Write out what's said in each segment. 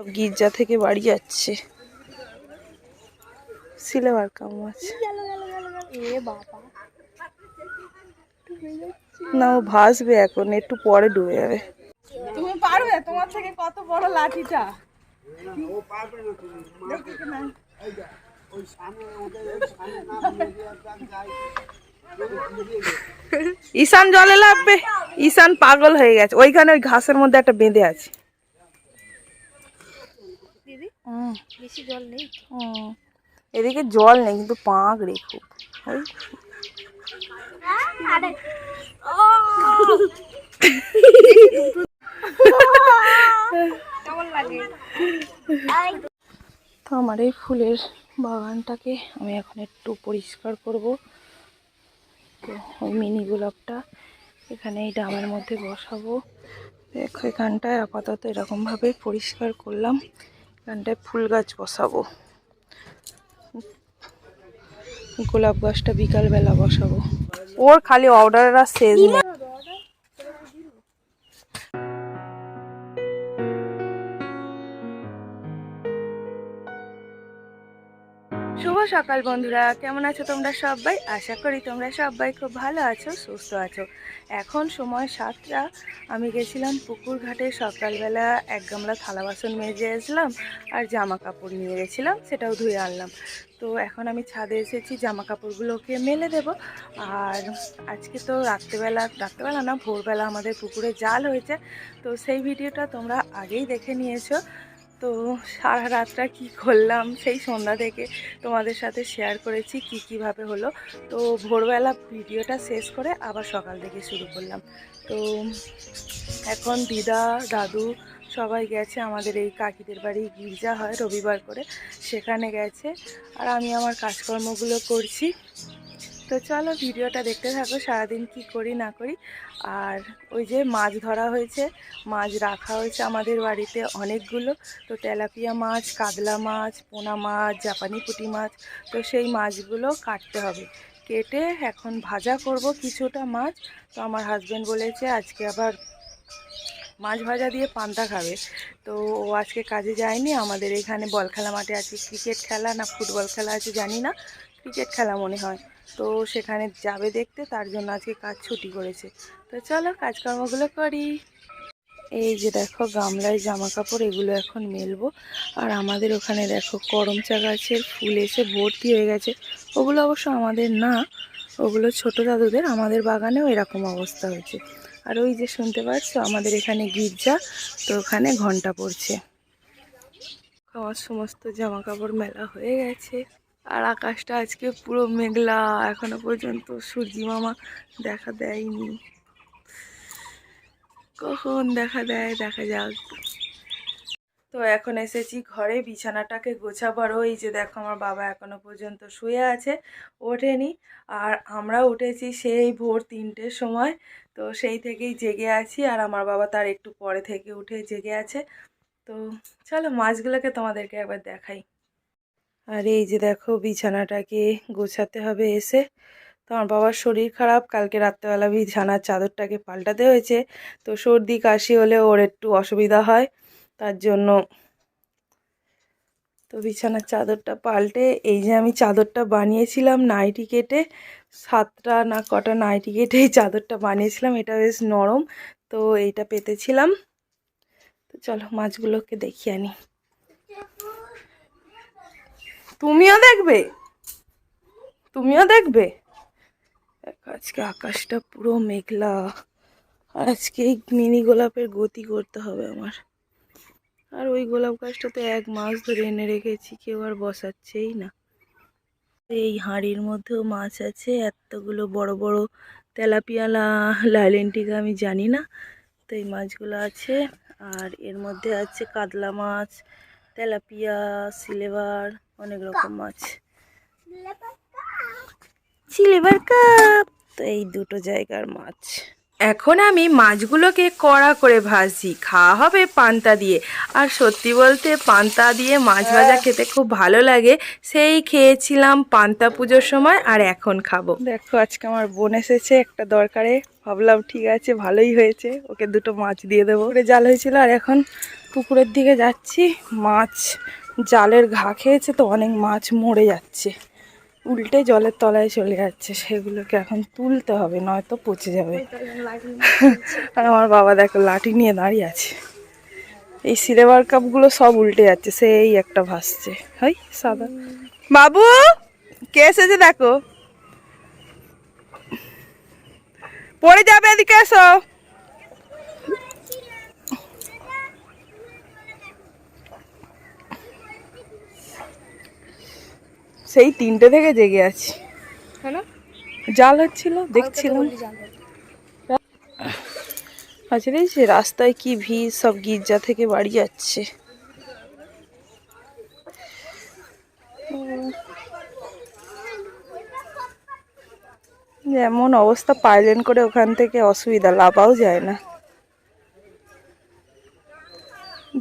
সব গির্জা থেকে বাড়ি যাচ্ছে। সিলেবার কাম আছে না ও ভাসবে এখন একটু পরে ডুবে যাবে। তুমি পারবে? তোমার থেকে কত বড় লাঠিটা? ঈশান জলে লাগবে। ঈশান পাগল হয়ে গেছে। ওইখানে ওই ঘাসের মধ্যে একটা বেঁধে আছে। বেশি জল নেই হুম। এদিকে জল নেই কিন্তু পাঁক রে খুব। ওই তো আমার এই ফুলের বাগানটাকে আমি এখন একটু পরিষ্কার করব। তো ওই মিনি গোলাপটা এখানে এই ডামের মধ্যে বসাবো। দেখো এখানটায় আপাতত এরকমভাবে পরিষ্কার করলাম। এখানটায় ফুল গাছ বসাবো। গোলাপ গাছটা বিকালবেলা বসাবো। ওর খালি অর্ডার আর শেষ নেই শুভ সকাল বন্ধুরা, কেমন আছো তোমরা সবাই? আশা করি তোমরা সবাই খুব ভালো আছো, সুস্থ আছো। এখন সময় সাতটা, আমি গেছিলাম পুকুর ঘাটে, সকালবেলা এক গামলা থালা বাসন মেজে আসলাম আর জামা কাপড় নিয়ে গেছিলাম, সেটাও ধুয়ে আনলাম। তো এখন আমি ছাদে এসেছি, জামা কাপড়গুলোকে মেলে দেব। আর আজকে তো রাত্রেবেলা রাত্রেবেলা না, ভোরবেলা আমাদের পুকুরে জাল হয়েছে। তো সেই ভিডিওটা তোমরা আগেই দেখে নিয়েছো। তো সারা রাতটা কি করলাম? সেই সন্ধ্যা থেকে তোমাদের সাথে শেয়ার করেছি কি কীভাবে হলো। তো ভোরবেলা ভিডিওটা শেষ করে আবার সকাল থেকে শুরু করলাম। তো এখন দিদা, দাদু সবাই গেছে। আমাদের এই কাকিদের বাড়ি গির্জা হয় রবিবার করে। সেখানে গেছে। আর আমি আমার কাজকর্মগুলো করছি। তো চলো ভিডিওটা দেখতে থাকো, সারাদিন কি করি না করি। আর ওই যে মাছ ধরা হয়েছে, মাছ রাখা হয়েছে আমাদের বাড়িতে অনেকগুলো। তো তেলাপিয়া মাছ, কাতলা মাছ, পোনা মাছ, জাপানি পুঁটি মাছ, তো সেই মাছগুলো কাটতে হবে। কেটে এখন ভাজা করব কিছুটা মাছ। তো আমার হাজব্যান্ড বলেছে আজকে আবার মাছ ভাজা দিয়ে পান্তা খাবে। তো ও আজকে কাজে যায়নি, আমাদের এখানে বল খেলা মাঠে আছে ক্রিকেট খেলা না ফুটবল খেলা আছে জানি না। ক্রিকেট খেলা মনে হয়। তো সেখানে যাবে দেখতে, তার জন্য আজকে কাজ ছুটি করেছে। তো চলো কাজকর্মগুলো করি। এই যে দেখো, গামলায় জামা কাপড় এগুলো এখন মেলবো। আর আমাদের ওখানে দেখো, করম চা গাছের ফুল এসে ভর্তি হয়ে গেছে। ওগুলো অবশ্য আমাদের না, ওগুলো ছোট দাদুদের, আমাদের বাগানেও এরকম অবস্থা হয়েছে। আর ওই যে শুনতে পাচ্ছ, আমাদের এখানে গির্জা, তো ওখানে ঘণ্টা পড়ছে। আমার সমস্ত জামা কাপড় মেলা হয়ে গেছে। আর আকাশটা আজকে পুরো মেঘলা, এখনও পর্যন্ত সূর্যি মামা দেখা দেয়নি। কখন দেখা দেয়, দেখা যাক। তো এখন এসেছি ঘরে, বিছানাটাকে গোছাবার ওই যে দেখো, আমার বাবা এখনও পর্যন্ত শুয়ে আছে, ওঠেনি। আর আমরা উঠেছি সেই ভোর তিনটের সময়। তো সেই থেকেই জেগে আছি, আর আমার বাবা তার একটু পরে থেকে উঠে জেগে আছে। তো চলো, মাছগুলোকে তোমাদেরকে একবার দেখাই। আর এই যে দেখো বিছানাটাকে গোছাতে হবে এসে। তো আমার বাবার শরীর খারাপ, কালকে রাত্রেবেলা বিছানার চাদরটাকে পাল্টাতে হয়েছে। তো সর্দি, কাশি হলে ওর একটু অসুবিধা হয়, তার জন্য তো বিছানার চাদরটা পাল্টে এই যে আমি চাদরটা বানিয়েছিলাম নাইটি কেটে, সাতটা না কটা নাইটি কেটে এই চাদরটা বানিয়েছিলাম, এটা বেশ নরম, তো এইটা পেতেছিলাম। তো চলো মাছগুলোকে দেখিয়ে আনি। তুমিও দেখবে। তুমিও দেখবে। আজকে আকাশটা পুরো মেঘলা। আর আজকে এই মিনি গোলাপের গতি করতে হবে আমার। আর ওই গোলাপ গাছটা তো এক মাস ধরে এনে রেখেছি, কেউ আর বসাচ্ছেই না। এই হাঁড়ির মধ্যেও মাছ আছে, এতগুলো বড় বড় তেলাপিয়ালা, লাইলেন্টিকা আমি জানি না, তো এই মাছগুলো আছে। আর এর মধ্যে আছে কাতলা মাছ, তেলাপিয়া, সিলেভার অনেক রকম মাছ। সিলেভার কাপ তো এই দুটো জায়গার মাছ। এখন আমি মাছগুলোকে কড়া করে ভাজছি খাওয়া হবে পান্তা দিয়ে। আর সত্যি বলতে পান্তা দিয়ে মাছ ভাজা খেতে খুব ভালো লাগে। সেই খেয়েছিলাম পান্তা পুজোর সময় আর এখন খাব। দেখো আজকে আমার বোন এসেছে একটা দরকারে। ভাবলাম ঠিক আছে ভালোই হয়েছে। ওকে দুটো মাছ দিয়ে দেবো। ওরে জাল হয়েছিল আর এখন পুকুরের দিকে যাচ্ছি। মাছ জালের ঘা খেয়েছে তো অনেক মাছ মরে যাচ্ছে। উল্টে জলের তলায় চলে যাচ্ছে। সেগুলোকে এখন তুলতে হবে, নয়তো পচে যাবে। আর আমার বাবা দেখো, লাঠি নিয়ে দাঁড়িয়ে আছে। এই সিলেভার কাপগুলো সব উল্টে যাচ্ছে, সেই একটা ভাসছে। হয় সাদা। বাবু, কে এসেছে দেখো? পড়ে যাবে, এদিকে এসো। সেই তিনটে থেকে জেগে আছি। জাল হচ্ছিল দেখছিলাম। আচ্ছা দেখছি রাস্তায় কি ভিড় সব গির্জা থেকে বাড়ি যাচ্ছে। এমন অবস্থা পাইলেন করে ওখান থেকে অসুবিধা লাভাও যায় না।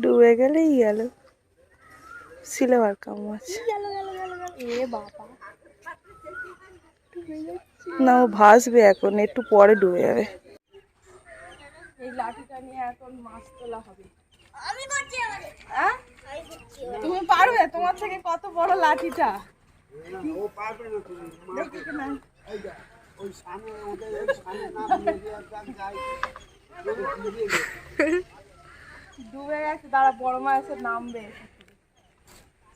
ডুবে গেলেই গেল। সিলেবার কাম আছে। না ও ভাসবে এখন একটু পরে ডুবে যাবে। এই লাঠিটা নিয়ে এখন মাছ তোলা হবে। হ্যাঁ? তুমি পারবে? তোমার থেকে কত বড় লাঠিটা। ডুবে গেছে দাঁড়া বড় মা এসে নামবে।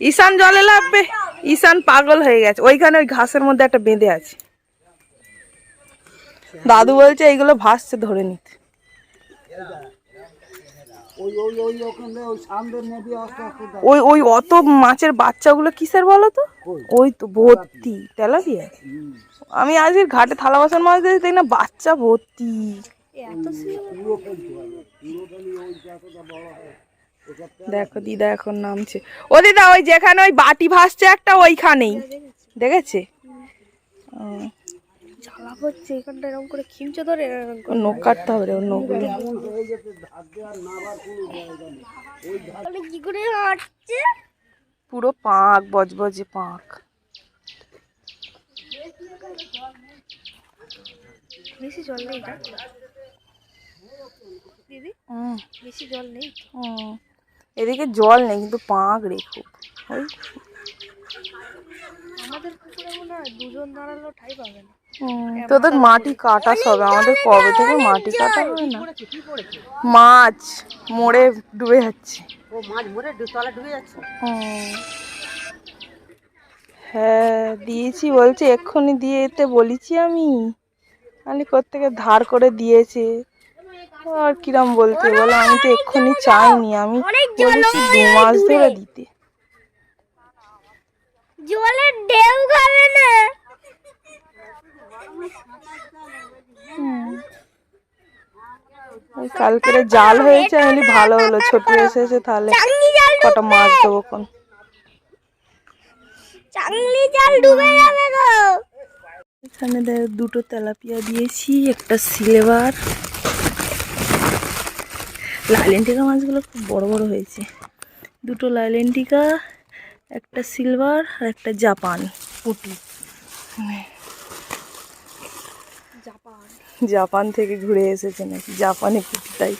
ঈশান জলে লাগবে। ঈশান পাগল হয়ে গেছে। ওইখানে ওই ঘাসের মধ্যে একটা বেঁধে আছে। দাদু বলছে এইগুলো ভাসছে ধরে নিতে। ওই ওই অত মাছের বাচ্চাগুলো কিসের বলো তো? ওই তো ভর্তি তেলাপিয়া। আমি আজকে ঘাটে থালা বাসন মাছ দেখি দেখি না বাচ্চা ভর্তি। দেখো দিদা এখন নামছে। ও দিদা ওই যেখানে ওই বাটি ভাসছে একটা ওইখানেই। দেখেছে? ও, জ্বালা হচ্ছে এখানটা এরকম করে খিমচে ধরে ওর নখ কাটতে হবে রে, ওর নখগুলো। কি করে হাঁটছে? পুরো পাঁক বজবজে পাঁক। বেশি জল নেই এটা দিদি? বেশি জল নেই হুম। এদিকে জল নেই কিন্তু পাঁক রে খুব। ওই আমাদের পুকুরে দুজন দাঁড়াল ঠাই পাবে না। তোদের মাটি কাটা সবে আমাদের কবে থেকে মাটি কাটা হয় না? মাছ মরে ডুবে যাচ্ছে। ও মাছ মরে তলা ডুবে যাচ্ছে। হ্যাঁ দিয়েছি বলছে এক্ষুনি দিয়ে এতে বলেছি আমি। আমি কোত্থেকে ধার করে দিয়েছে? আর কিরম বলতে বলে আমি তো এক্ষুনি চাইনি আমি বলেছি দু মাস ধরে দিতে। জলের ঢেউ খাবে না। কালকের জাল হয়েছে আমি ভালো হলো ছোট এসেছে তাহলে কটা মাছ দেবো কোন? চাংলি জাল ডুবে যাবে গো। এখানে দুটো তেলাপিয়া দিয়েছি একটা সিলেভার। লাইলেন্টিকা মাছগুলো খুব বড় বড় হয়েছে। দুটো লাইলেন্টিকা একটা সিলভার আর একটা জাপান পুটি। জাপান। জাপান থেকে ঘুরে এসেছে নাকি? জাপানে পুটি তাই।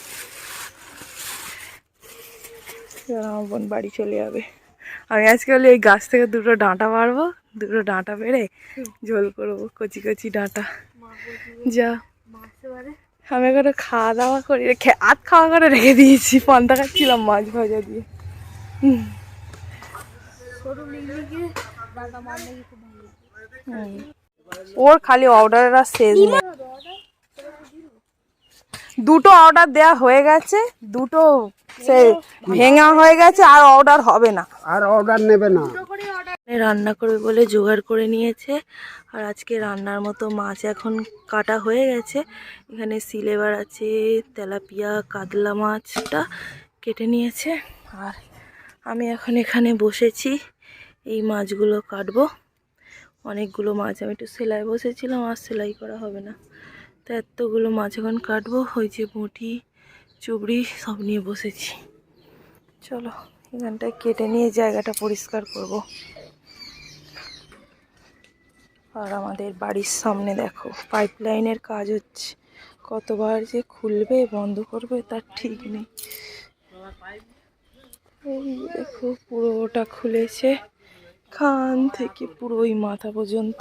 আমার বোন বাড়ি চলে যাবে। আমি আজকে হলে এই গাছ থেকে দুটো ডাঁটা পারব দুটো ডাঁটা পেড়ে ঝোল করব কচি কচি ডাঁটা। যা। আমি করে খাওয়া দাওয়া করি রেখে আধ খাওয়া করে রেখে দিয়েছি, পান্তা খাচ্ছিলাম মাছ ভাজা দিয়ে। ওর খালি অর্ডারের আর শেষ নেই। দুটো অর্ডার দেয়া হয়ে গেছে দুটো সে ভেঙা হয়ে গেছে আর অর্ডার হবে না। আর অর্ডার নেবে না। রান্না করবে বলে জোগাড় করে নিয়েছে আর আজকে রান্নার মতো মাছ এখন কাটা হয়ে গেছে। এখানে সিলেবার আছে তেলাপিয়া কাতলা মাছটা কেটে নিয়েছে। আর আমি এখন এখানে বসেছি এই মাছগুলো কাটবো। অনেকগুলো মাছ আমি একটু সেলাই বসেছিলাম আর সেলাই করা হবে না। তো এতগুলো মাছ এখন কাটবো, ওই যে মুঠি চুবড়ি সব নিয়ে বসেছি। চলো, এখানটায় কেটে নিয়ে জায়গাটা পরিষ্কার করব। আর আমাদের বাড়ির সামনে দেখো পাইপ লাইনের কাজ হচ্ছে। কতবার যে খুলবে, বন্ধ করবে, তার ঠিক নেই। এই দেখো, পুরোটা খুলেছে। খান থেকে পুরো ওই মাথা পর্যন্ত।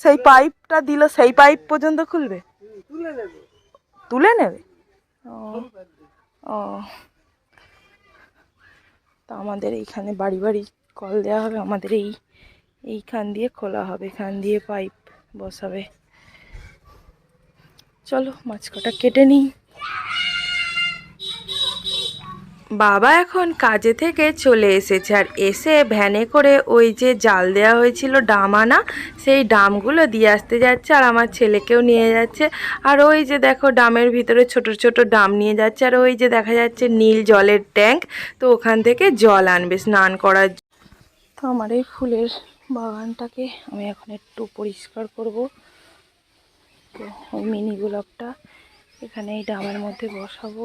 সেই পাইপটা দিল সেই পাইপ পর্যন্ত খুলবে? তুলে নেবে। ও ও। তা আমাদের এইখানে বাড়ি বাড়ি কল দেওয়া হবে আমাদের এই এইখান দিয়ে খোলা হবে এখান দিয়ে পাইপ বসাবে। চলো মাছ কটা কেটে নিই। বাবা এখন কাজে থেকে চলে এসেছে আর এসে ভ্যানে করে ওই যে জাল দেওয়া হয়েছিল ডাম আনা, সেই ডামগুলো দিয়ে আসতে যাচ্ছে আর আমার ছেলেকেও নিয়ে যাচ্ছে। আর ওই যে দেখো ডামের ভিতরে ছোট ছোট ডাম নিয়ে যাচ্ছে আর ওই যে দেখা যাচ্ছে নীল জলের ট্যাঙ্ক, তো ওখান থেকে জল আনবে স্নান করার তো আমার এই ফুলের বাগানটাকে আমি এখন একটু পরিষ্কার করব। তো ওই মিনি গোলাপটা এখানে এই ডামের মধ্যে বসাবো।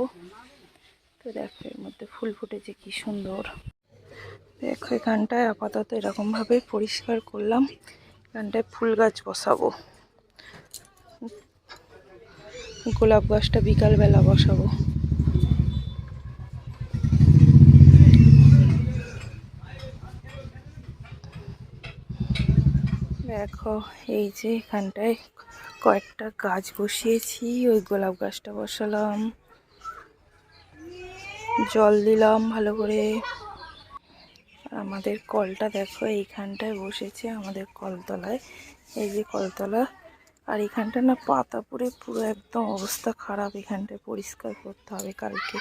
তো দেখো, এর মধ্যে ফুল ফুটেছে, কি সুন্দর। দেখো এখানটায় আপাতত এরকমভাবে পরিষ্কার করলাম। এখানটায় ফুল গাছ বসাবো। গোলাপ গাছটা বিকালবেলা বসাবো। দেখো, এই যে এখানটায় কয়েকটা গাছ বসিয়েছি, ওই গোলাপ গাছটা বসালাম। জল দিলাম ভালো করে। আমাদের কলটা দেখো, এইখানটায় বসেছে আমাদের কলতলায়। এই যে কলতলা, আর এখানটা না পাতা পড়ে পুরো একদম অবস্থা খারাপ। এখানটায় পরিষ্কার করতে হবে কালকে।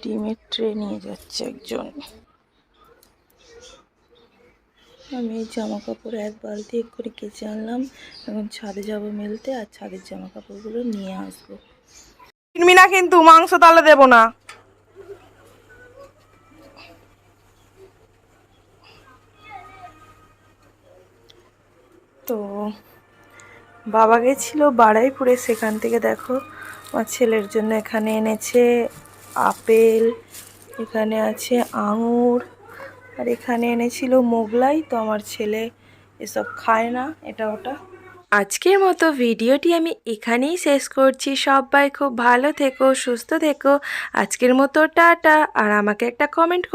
ডিমের ট্রে নিয়ে যাচ্ছে একজন। আমি এই জামা কাপড় এক বালতি এক করে কেচে আনলাম এখন ছাদে যাব মেলতে আর ছাদের জামা কাপড়গুলো নিয়ে আসব। কিনবি না কিন্তু মাংস তাহলে দেবো না। তো বাবা গেছিল বাড়াইপুরে সেখান থেকে দেখো আমার ছেলের জন্য এখানে এনেছে আপেল এখানে আছে আঙুর আর এখানে এনেছিল মোগলাই, তো আমার ছেলে এসব খায় না, এটা ওটা। আজকের মতো ভিডিওটি আমি এখানেই শেষ করছি। সবাই খুব ভালো থেকো, সুস্থ থেকো। আজকের মতো টাটা। আর আমাকে একটা কমেন্ট